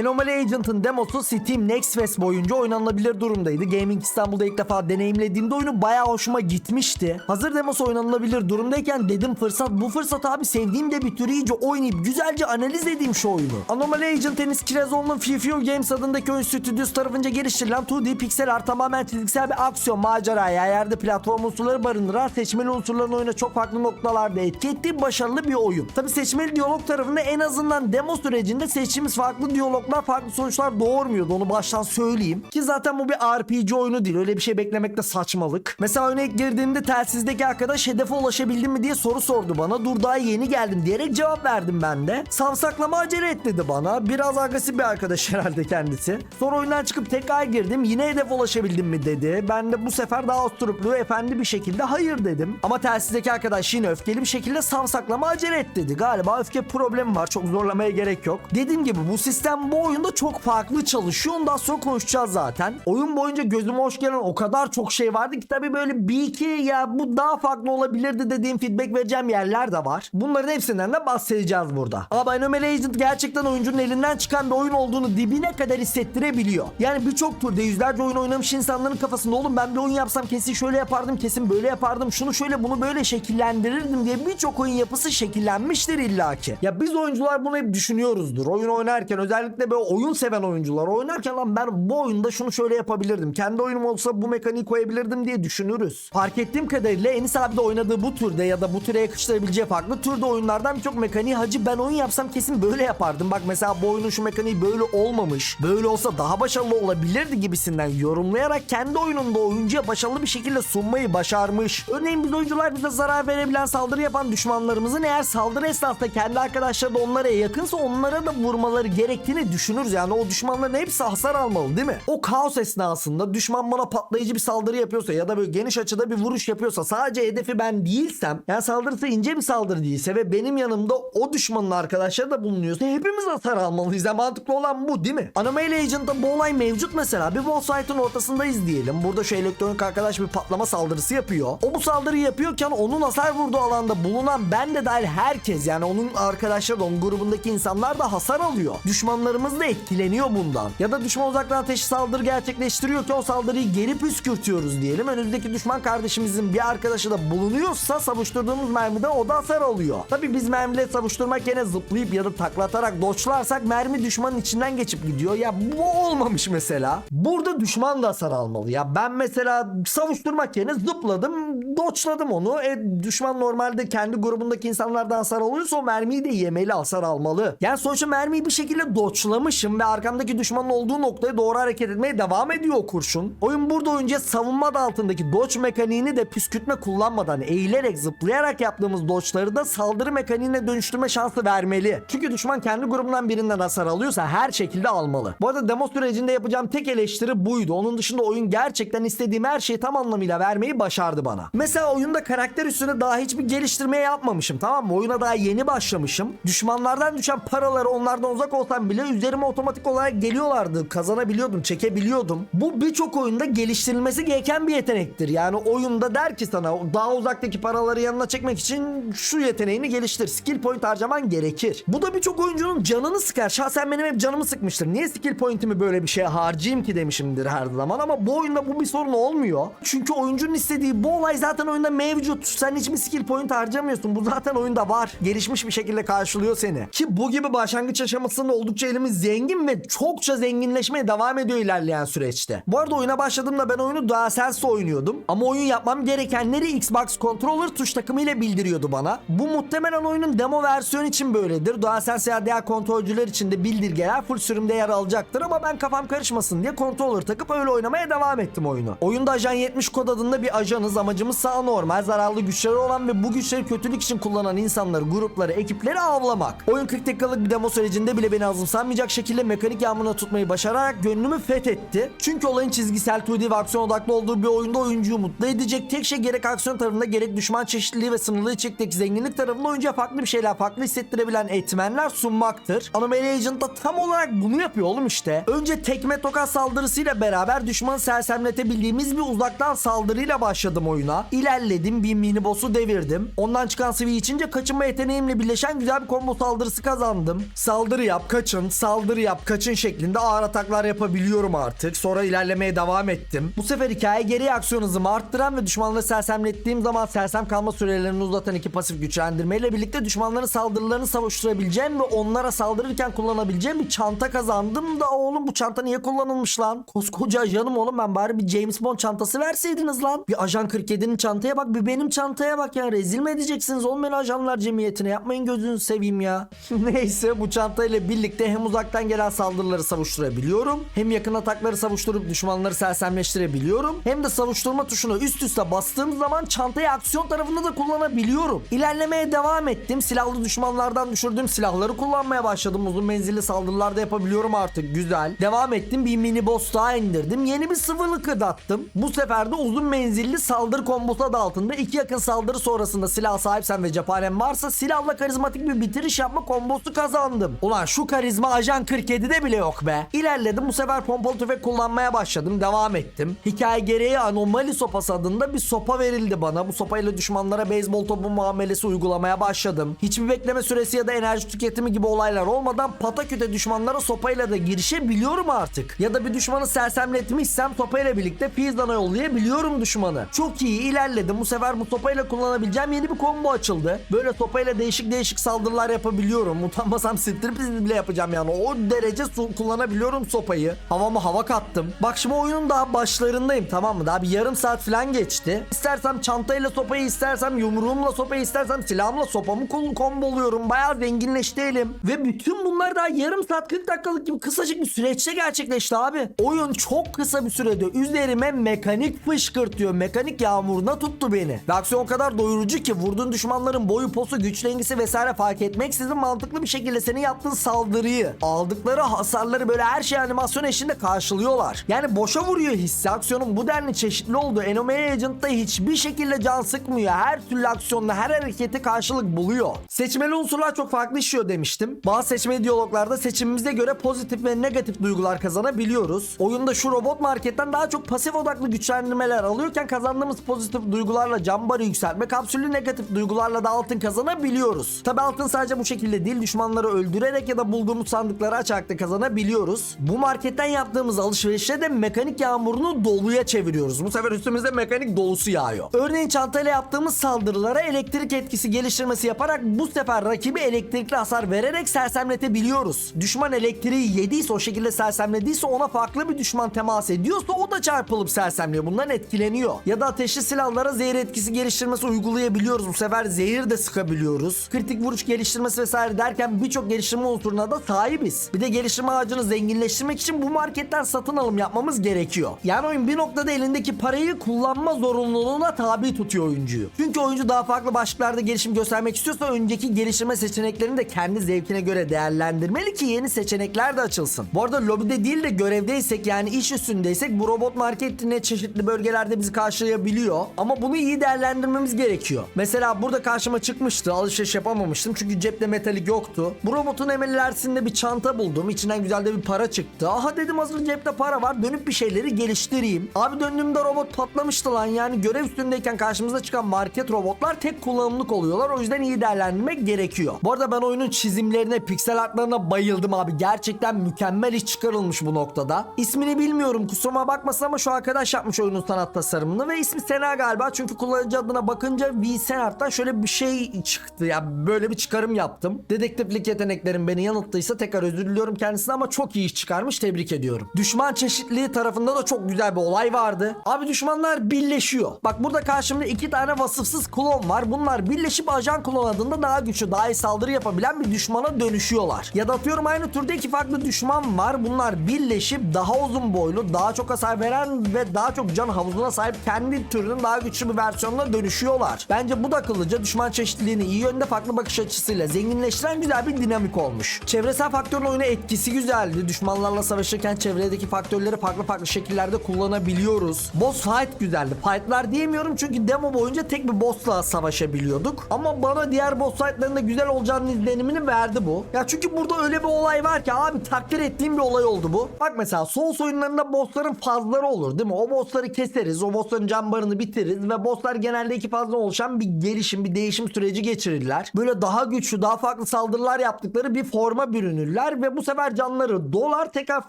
Anomaly Agent'ın demosu Steam Next Fest boyunca oynanabilir durumdaydı. Gaming İstanbul'da ilk defa deneyimlediğimde oyunu bayağı hoşuma gitmişti. Hazır demosu oynanabilir durumdayken dedim fırsat bu fırsat abi sevdiğim de bir türü iyice oynayıp güzelce analiz edeyim şu oyunu. Anomaly Agent Enis Kirazoğlu'nun FFU Games adındaki oyun stüdyosu tarafınca geliştirilen 2D piksel art tamamen çizgisel bir aksiyon maceraya yerde platform unsurları barındıran seçmeli unsurların oyuna çok farklı noktalarda etki ettiği başarılı bir oyun. Tabi seçmeli diyalog tarafında en azından demo sürecinde seçtiğimiz farklı diyaloglar farklı sonuçlar doğurmuyordu onu baştan söyleyeyim. Ki zaten bu bir RPG oyunu değil öyle bir şey beklemek de saçmalık. Mesela oyuna ilk girdiğimde telsizdeki arkadaş hedefe ulaşabildim mi diye soru sordu bana. Dur daha yeni geldim diyerek cevap verdim ben de. Savsaklama acele et dedi bana. Biraz agresif bir arkadaş herhalde kendisi. Sonra oyundan çıkıp tekrar girdim. Yine hedef ulaşabildim mi dedi. Ben de bu sefer daha usturuplu efendi bir şekilde hayır dedim. Ama telsizdeki arkadaş yine öfkeli bir şekilde savsaklama acele et dedi. Galiba öfke problemi var. Çok zorlamaya gerek yok. Dediğim gibi bu sistem bu oyunda çok farklı çalışıyor. Ondan sonra konuşacağız zaten. Oyun boyunca gözüme hoş gelen o kadar çok şey vardı ki tabii böyle bir iki ya bu daha farklı olabilirdi dediğim feedback vereceğim yerler de var. Bunların hepsinden de bahsedeceğiz burada. Ama Anomaly Agent gerçekten oyuncunun elinden çıkan bir oyun olduğunu dibine kadar hissettirebiliyor. Yani birçok türde yüzlerce oyun oynamış insanların kafasında oğlum ben bir oyun yapsam kesin şöyle yapardım kesin böyle yapardım şunu şöyle bunu böyle şekillendirirdim diye birçok oyun yapısı şekillenmiştir illaki. Ya biz oyuncular bunu hep düşünüyoruzdur. Oyun oynarken özellikle böyle oyun seven oyuncular oynarken lan ben bu oyunda şunu şöyle yapabilirdim. Kendi oyunum olsa bu mekaniği koyabilirdim diye düşünürüz. Fark ettiğim kadarıyla Enis abi de oynadığı bu türde ya da bu türe yakıştırabileceği farklı türde oyunlardan birçok mekaniği hacı ben oyun yapsam kesin böyle yapardım. Bak mesela bu oyunun şu mekaniği böyle olmamış. Böyle olsa daha başarılı olabilirdi gibisinden yorumlayarak kendi oyununda oyuncuya başarılı bir şekilde sunmayı başarmış. Örneğin biz oyuncular bize zarar verebilen saldırı yapan düşmanlarımızın eğer saldırı esnasında kendi arkadaşları da onlara yakınsa onlara da vurmaları gerektiğini düşünürüz. Yani o düşmanların hepsi hasar almalı değil mi? O kaos esnasında düşman bana patlayıcı bir saldırı yapıyorsa ya da böyle geniş açıda bir vuruş yapıyorsa sadece hedefi ben değilsem yani saldırısı ince bir saldırı değilse ve benim yanımda o düşmanın arkadaşları da bulunuyorsa hepimiz hasar almalıyız. Yani mantıklı olan bu değil mi? Anomaly Agent'ta bu olay mevcut mesela. Bir boss fight'ın ortasındayız diyelim. Burada şu elektronik arkadaş bir patlama saldırısı yapıyor. O bu saldırıyı yapıyorken onun hasar vurduğu alanda bulunan ben de dahil herkes yani onun arkadaşları da onun grubundaki insanlar da hasar alıyor. Düşmanlarımız da etkileniyor bundan. Ya da düşman uzaktan ateşi saldırı gerçekleştiriyorken o saldırıyı geri püskürtüyoruz diyelim. Önümüzdeki düşman kardeşimizin bir arkadaşı da bulunuyorsa savuşturduğumuz mermide o da hasar alıyor. Tabi biz mermiyle savuşturmak yerine zıplayıp ya da taklatarak doçlarsak mermi düşmanın içinden geçip gidiyor. Ya bu olmamış mesela. Burada düşman da hasar almalı. Ya ben mesela savuşturmak yerine zıpladım, doçladım onu. E düşman normalde kendi grubundaki insanlardan hasar alıyorsa o mermiyi de yemeli hasar almalı. Yani sonuçta mermiyi bir şekilde doçlamışım ve arkamdaki düşmanın olduğu noktaya doğru hareket etmeye devam ediyor kurşun. Oyun burada oyuncuya savunma adı altındaki dodge mekaniğini de püskürtme kullanmadan eğilerek zıplayarak yaptığımız dodge'ları da saldırı mekaniğine dönüştürme şansı vermeli. Çünkü düşman kendi grubundan birinden hasar alıyorsa her şekilde almalı. Bu arada demo sürecinde yapacağım tek eleştiri buydu. Onun dışında oyun gerçekten istediğim her şeyi tam anlamıyla vermeyi başardı bana. Mesela oyunda karakter üstüne daha hiçbir geliştirme yapmamışım tamam mı? Oyuna daha yeni başlamışım. Düşmanlardan düşen paraları onlardan uzak olsam bile üzerime otomatik olarak geliyorlardı. Kazanabiliyordum, çekebiliyordum. Bu birçok oyunda geliştirilmesi gereken bir yetenektir. Yani oyunda der ki sana daha uzaktaki paraları yanına çekmek için şu yeteneğini geliştir. Skill point harcaman gerekir. Bu da birçok oyuncunun canını sıkar. Şahsen benim hep canımı sıkmıştır. Niye skill pointimi böyle bir şeye harcayayım ki demişimdir her zaman ama bu oyunda bu bir sorun olmuyor. Çünkü oyuncunun istediği bu olay zaten oyunda mevcut. Sen hiçbir skill point harcamıyorsun. Bu zaten oyunda var. Gelişmiş bir şekilde karşılıyor seni. Ki bu gibi başlangıç aşamasında oldukça elimiz zengin ve çokça zenginleşmeye devam ediyor ilerleyen süreçte. Bu arada oyuna başladığımda ben oyunu DualSense oynuyordum. Ama oyun yapmam gerekenleri Xbox Controller tuş takımıyla bildiriyordu bana. Bu muhtemelen oyunun demo versiyonu için böyledir. DualSense ya diğer kontrolcüler için de bildirgeler full sürümde yer alacaktır ama ben kafam karışmasın diye controller takıp öyle oynamaya devam ettim oyunu. Oyunda Ajan 70 kod adında bir ajanız. Amacımız sağ normal, zararlı güçleri olan ve bu güçleri kötülük için kullanan insanları, grupları, ekipleri avlamak. Oyun 40 dakikalık bir demo sürecinde bile beni azımsanmayacak şekilde mekanik yağmuruna tutmayı başararak gönlümü fethetti. Çünkü olayın çizgisel 2D ve aksiyon odaklı olduğu bir oyunda oyuncuyu mutlu edecek tek şey gerek aksiyon tarafında gerek düşman çeşitliliği ve sınırlı içerikteki zenginlik tarafında oyuncuya farklı bir şeyler farklı hissettirebilen etmenler sunmaktır. Anomaly Agent da tam olarak bunu yapıyor oğlum işte. Önce tekme tokat saldırısıyla beraber düşmanı sersemletebildiğimiz bir uzaktan saldırıyla başladım oyuna. İlerledim bir mini boss'u devirdim. Ondan çıkan sıvı içince kaçınma yeteneğimle birleşen güzel bir combo saldırısı kazandım. Saldırı yap, kaçın, saldırı yap kaçın şeklinde ağır ataklar yapabiliyorum artık. Sonra ilerlemeye devam ettim. Bu sefer hikaye geriye aksiyon hızımı arttıran ve düşmanları sersemlettiğim zaman sersem kalma sürelerini uzatan iki pasif güçlendirmeyle birlikte düşmanların saldırılarını savuşturabileceğim ve onlara saldırırken kullanabileceğim bir çanta kazandım da oğlum bu çanta niye kullanılmış lan? Koskoca ajanım oğlum ben bari bir James Bond çantası verseydiniz lan. Bir ajan 47'nin çantaya bak bir benim çantaya bak ya rezil mi edeceksiniz oğlum beni ajanlar cemiyetine yapmayın gözünüzü seveyim ya. Neyse bu çantayla birlikte hem uzaktan gelen saldırıları savuşturabiliyorum hem yakın atakları savuşturup düşmanları sersemleştirebiliyorum hem de savuşturma tuşuna üst üste bastığım zaman çantayı aksiyon tarafında da kullanabiliyorum. İlerlemeye devam ettim. Silahlı düşmanlardan düşürdüğüm silahları kullanmaya başladım. Uzun menzilli saldırılar da yapabiliyorum artık. Güzel. Devam ettim. Bir mini boss daha indirdim. Yeni bir sıvılık attım. Bu sefer de uzun menzilli saldırı kombosu adı altında iki yakın saldırı sonrasında silah sahipsen ve cephanen varsa silahla karizmatik bir bitiriş yapma kombosu kazandım. Ulan şu karizma ajan 47'de bile yok be. İlerledim bu sefer pompalı tüfek kullanmaya başladım. Devam ettim. Hikaye gereği anomali sopası adında bir sopa verildi bana. Bu sopayla düşmanlara beyzbol topu muamelesi uygulamaya başladım. Hiçbir bekleme süresi ya da enerji tüketimi gibi olaylar olmadan pataküte düşmanlara sopayla da girişebiliyorum artık. Ya da bir düşmanı sersemletmişsem sopayla birlikte pizzana yollayabiliyorum düşmanı. Çok iyi ilerledim. Bu sefer bu sopayla kullanabileceğim yeni bir combo açıldı. Böyle sopayla değişik değişik saldırılar yapabiliyorum. Utanmasam striptease bile yapacağım yani. O derece kullanabiliyorum sopayı. Havama hava kattım. Bak şimdi oyunun daha başlarındayım tamam mı? Daha bir yarım saat falan geçti. İstersem çantayla sopayı istersem yumruğumla sopayı istersem silahımla sopamı komboluyorum. Bayağı zenginleşti elim. Ve bütün bunlar daha yarım saat 40 dakikalık gibi kısacık bir süreçte gerçekleşti abi. Oyun çok kısa bir sürede üzerime mekanik fışkırtıyor. Mekanik yağmuruna tuttu beni. Ve aksiyon o kadar doyurucu ki vurduğun düşmanların boyu, posu, güç dengesi vesaire fark etmeksizin mantıklı bir şekilde senin yaptığın saldırıyı, aldıkları hasarları böyle her şey animasyon eşliğinde karşılıyorlar. Yani boşa vuruyor hissi. Aksiyonun bu denli çeşitli olduğu Enemy Agent'ta hiçbir şekilde can sıkmıyor. Her türlü aksiyonla her hareketi karşılık buluyor. Seçmeli unsurlar çok farklı işliyor demiştim. Bazı seçmeli diyaloglarda seçimimize göre pozitif ve negatif duygular kazanabiliyoruz. Oyunda şu robot marketten daha çok pasif odaklı güçlendirmeler alıyorken kazandığımız pozitif duygularla can barı yükseltme, kapsüllü negatif duygularla da altın kazanabiliyoruz. Tabi altın sadece bu şekilde değil düşmanları öldürerek ya da bulduğumuz sandıkları açarak kazanabiliyoruz. Bu marketten yaptığımız alışverişte de mekanik yağmurunu doluya çeviriyoruz. Bu sefer üstümüzde mekanik dolusu yağıyor. Örneğin çantayla yaptığımız saldırılara elektrik etkisi geliştirmesi yaparak bu sefer rakibi elektrikli hasar vererek sersemletebiliyoruz. Düşman elektriği yediyse o şekilde sersemlediyse ona farklı bir düşman temas ediyorsa o da çarpılıp sersemliyor. Bundan etkileniyor. Ya da ateşli silahlara zehir etkisi geliştirmesi uygulayabiliyoruz. Bu sefer zehir de sıkabiliyoruz. Kritik vuruş geliştirmesi vesaire derken birçok geliştirme unsuruna da sahibiz. Bir de geliştirme ağacını zenginleştirmek için bu marketten satın alım yapmamız gerekiyor. Yani oyun bir noktada elindeki parayı kullanma zorunluluğuna tabi tutuyor oyuncuyu. Çünkü oyuncu daha farklı başlıklarda gelişim göstermek istiyorsa önceki geliştirme seçeneklerini de kendi zevkine göre değerlendirmeli ki yeni seçenekler de açılsın. Bu arada lobide değil de görevdeysek yani iş üstündeysek bu robot marketine çeşitli bölgelerde bizi karşılayabiliyor. Ama bunu iyi değerlendirmemiz gerekiyor. Mesela burada karşıma çıkmıştı. Alışveriş yapamamıştım çünkü cepte metalik yoktu. Bu robotun hemen ilerisinde bir çanta buldum. İçinden güzel de bir para çıktı. Aha dedim hazır cepte para var. Dönüp bir şeyleri geliştireyim. Abi döndüğümde robot patlamıştı lan. Yani görev üstündeyken karşımıza çıkan market robotlar tek kullanımlık oluyorlar. O yüzden iyi değerlendirmek gerekiyor. Bu arada ben oyunun çizimlerine, piksel artlarına bayıldım abi. Gerçekten mükemmel iş çıkarılmış bu noktada. İsmini bilmiyorum kusuruma bakmasın ama şu arkadaş yapmış oyunun sanat tasarımını ve ismi Sena galiba. Çünkü kullanıcı adına bakınca V Senart'tan şöyle bir şey çıktı. Ya böyle bir çıkarım yaptım. Dedektiflik yeteneklerim beni yanılttıysa tekrar özür diliyorum kendisine ama çok iyi iş çıkarmış. Tebrik ediyorum. Düşman çeşitliliği tarafında da çok güzel bir olay vardı. Abi düşmanlar birleşiyor. Bak burada karşımda iki tane vasıfsız klon var. Bunlar birleşip ajan klon adında daha güçlü, daha iyi saldırı yapabilen bir düşmana dönüşüyorlar. Ya da atıyorum aynı türde iki farklı düşman var. Bunlar birleşip daha uzun boylu, daha çok hasar veren ve daha çok can havuzuna sahip kendi türünün daha güçlü bir versiyonuna dönüşüyorlar. Bence bu da akıllıca düşman çeşitliliğini iyi yönde farklı bakış açısıyla zenginleştiren güzel bir dinamik olmuş. Çevresel faktörün oyuna etkisi güzeldi. Düşmanlarla savaşırken çevredeki faktörleri farklı farklı şekillerde kullanabiliyoruz. Boss fight güzeldi. Fightlar diyemiyorum çünkü demo boyunca tek bir bossla savaşabiliyorduk. Ama bana diğer boss fightlarında güzel olacağını izlenimini verdi bu. Ya çünkü burada öyle bir olay var ki abi takdir ettiğim bir olay oldu bu. Bak mesela Souls oyunlarında bossların fazları olur değil mi? O bossları keseriz. O bossların can barını bitiririz ve bosslar genelde iki fazla oluşan bir gelişim, bir değişim süreci geçirirler. Böyle daha güçlü, daha farklı saldırılar yaptıkları bir forma bürünürler ölürler ve bu sefer canları dolar tekrar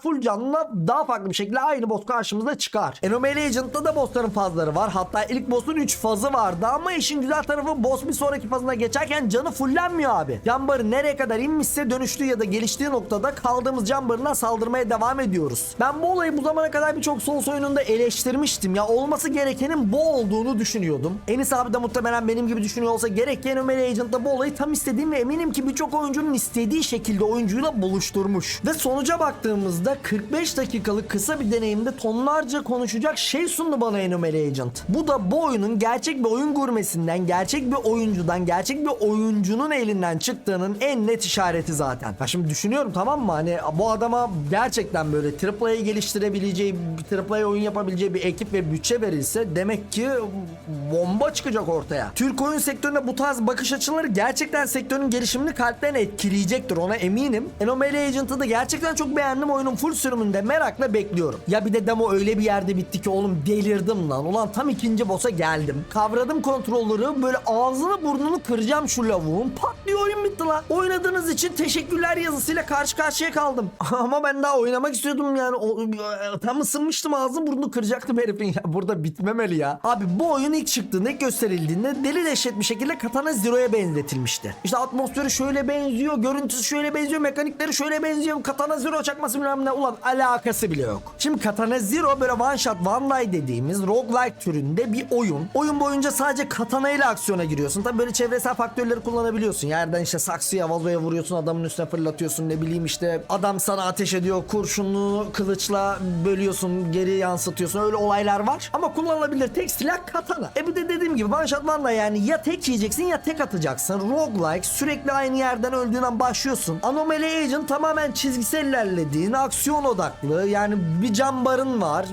full canla daha farklı bir şekilde aynı boss karşımıza çıkar. Anomaly Agent'ta da bossların fazları var. Hatta ilk boss'un 3 fazı vardı ama işin güzel tarafı boss bir sonraki fazına geçerken canı fullenmiyor abi. Can nereye kadar inmişse dönüştüğü ya da geliştiği noktada kaldığımız can saldırmaya devam ediyoruz. Ben bu olayı bu zamana kadar birçok Souls oyununda eleştirmiştim. Ya olması gerekenin bu olduğunu düşünüyordum. Enis abi de muhtemelen benim gibi düşünüyor olsa gerek ki Anomaly Agent'ta bu olayı tam istediğim ve eminim ki birçok oyuncunun istediği şekilde oyuncuyla buluşturmuş. Ve sonuca baktığımızda 45 dakikalık kısa bir deneyimde tonlarca konuşacak şey sundu bana Anomaly Agent. Bu da bu oyunun gerçek bir oyun gurmesinden, gerçek bir oyuncudan, gerçek bir oyuncunun elinden çıktığının en net işareti zaten. Ya şimdi düşünüyorum tamam mı? Hani bu adama gerçekten böyle AAA'yı geliştirebileceği, AAA oyun yapabileceği bir ekip ve bütçe verilse demek ki bomba çıkacak ortaya. Türk oyun sektöründe bu tarz bakış açıları gerçekten sektörün gelişimini kalpten etkileyecektir ona eminim. Anomaly Agent'ı da gerçekten çok beğendim oyunun full sürümünde merakla bekliyorum. Ya bir de demo öyle bir yerde bitti ki oğlum delirdim lan. Ulan tam ikinci boss'a geldim. Kavradım kontrolleri böyle ağzını burnunu kıracağım şu lavuğun. Patlıyor oyun bitti lan. Oynadığınız için teşekkürler yazısıyla karşı karşıya kaldım. Ama ben daha oynamak istiyordum yani. O, tam ısınmıştım ağzını burnunu kıracaktım herifin ya. Burada bitmemeli ya. Abi bu oyun ilk çıktığında ilk gösterildiğinde deli dehşet bir şekilde Katana Zero'ya benzetilmişti. İşte atmosferi şöyle benziyor, görüntüsü şöyle benziyor, mekanikleri şöyle benziyor. Katana Zero çakması bilmem ne. Ulan alakası bile yok. Şimdi Katana Zero böyle one shot one lie dediğimiz roguelike türünde bir oyun. Oyun boyunca sadece katana ile aksiyona giriyorsun. Tabi böyle çevresel faktörleri kullanabiliyorsun. Yerden işte saksıya vazoya vuruyorsun adamın üstüne fırlatıyorsun ne bileyim işte adam sana ateş ediyor kurşunlu kılıçla bölüyorsun geri yansıtıyorsun öyle olaylar var. Ama kullanılabilir tek silah katana. E bir de dediğim gibi one shot one lie yani ya tek yiyeceksin ya tek atacaksın. Roguelike sürekli aynı yerden öldüğün an başlıyorsun. Anomaly Agent tamamen çizgisel ilerlediğin aksiyon odaklı yani bir can barın var.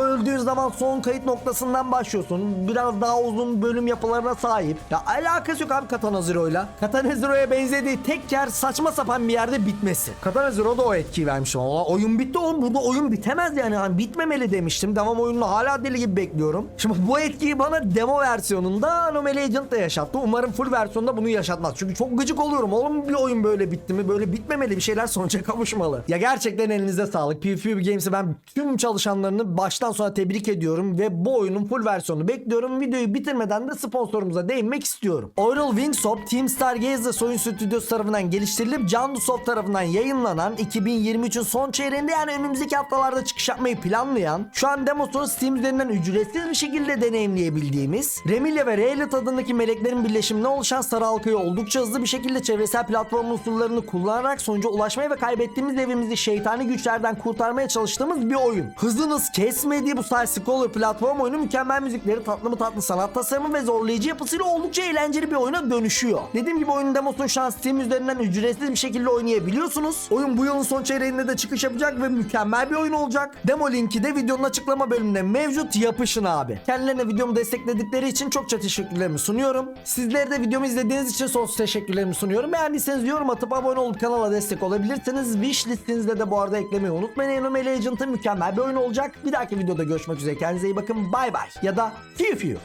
Öldüğün zaman son kayıt noktasından başlıyorsun. Biraz daha uzun bölüm yapılarına sahip. Ya alakası yok abi Katana Zero'yla. Katana Zero'ya benzediği tek yer saçma sapan bir yerde bitmesi. Katana Zero da o etkiyi vermiş ama oyun bitti oğlum. Burada oyun bitemez yani. Hani bitmemeli demiştim. Devam oyununu hala deli gibi bekliyorum. Şimdi bu etkiyi bana demo versiyonunda Anomaly Agent da yaşattı. Umarım full versiyonda bunu yaşatmaz. Çünkü çok gıcık oluyorum. Oğlum bir oyun böyle bitti mi? Böyle bitmemeli. Bir şeyler sonuca kavuşmalı. Ya gerçekten elinize sağlık. PvP Games'i ben tüm çalışanlarını baştan sona tebrik ediyorum ve bu oyunun full versiyonunu bekliyorum. Videoyu bitirmeden de sponsorumuza değinmek istiyorum. Oral Wingsoft Team Stargazer oyun stüdyosu tarafından geliştirilip Candu Soft tarafından yayınlanan 2023'ün son çeyreğinde yani önümüzdeki haftalarda çıkış yapmayı planlayan şu an demosunu Steam üzerinden ücretsiz bir şekilde deneyimleyebildiğimiz Remilia ve Raylet adındaki meleklerin birleşiminden oluşan sarı halkayı oldukça hızlı bir şekilde çevresel platform unsurlarını kullanarak sonuca ulaşmaya ve kaybettiğimiz evimizi şeytani güçlerden kurtarmaya çalıştığımız bir oyun. Hızınız kesmediği bu side-scroller platform oyunu mükemmel müzikleri, tatlı mı tatlı sanat tasarımı ve zorlayıcı yapısıyla oldukça eğlenceli bir oyuna dönüşüyor. Dediğim gibi oyunun demosunu şu an Steam üzerinden ücretsiz bir şekilde oynayabiliyorsunuz. Oyun bu yılın son çeyreğinde de çıkış yapacak ve mükemmel bir oyun olacak. Demo linki de videonun açıklama bölümünde mevcut yapışın abi. Kendilerine videomu destekledikleri için çokça teşekkürlerimi sunuyorum. Sizlere de videomu izlediğiniz için sonsuz teşekkürlerimi sunuyorum. Beğendiyseniz yorum atıp abone olup kanala destek olabilirsiniz. Wish listinizde de bu arada eklemeyi unutmayın. Anomaly Agent'ın mükemmel bir oyun olacak. Bir dahaki videoda görüşmek üzere. Kendinize iyi bakın. Bay bay. Ya da fiu fiu.